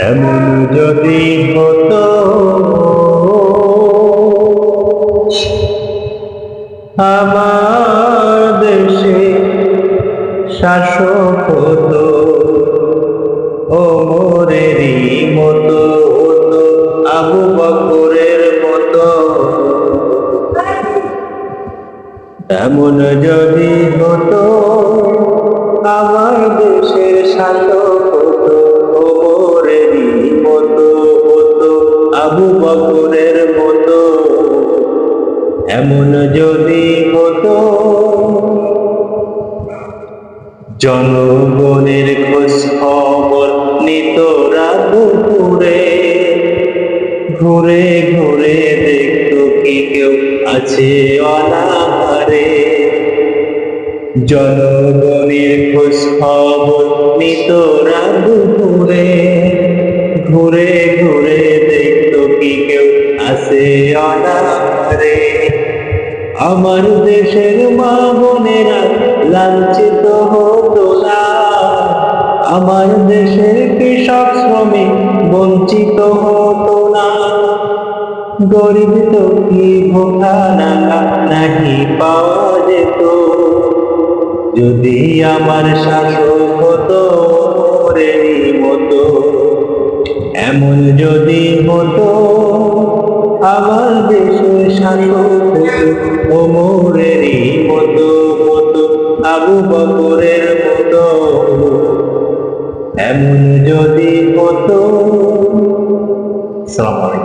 এমন যদি হতো, আমার দেশে শাসক হতো ওমরেরই মতো হতো, আবু বকরের মতো। এমন যদি হতো, আমার দেশের শাসক আবু বকরের মতো, এমন যদি হতো, জনগণের খোঁজ খবর নিত রাতুরে ঘুরে ঘুরে দেখত কি কেউ আছে অনাহারে। জনগণের খোঁজ খবর নিত রাতুরে ঘুরে ঘুরে কেউ আছে অনাহারে আমার দেশের মা বোনেরা লাঞ্ছিত হতো না। আমার দেশের কৃষক শ্রমিক বঞ্চিত হতো না। গরিব তো কি ভোখা নাকা নাহি পাওয়া যেত? যদি আমার শাসক হতো মতো, এমন যদি হতো আমার দেশে শাসক ওমরেরই মতো মতো আবু বকরের মতো। এমন যদি হতো আলাইকুম।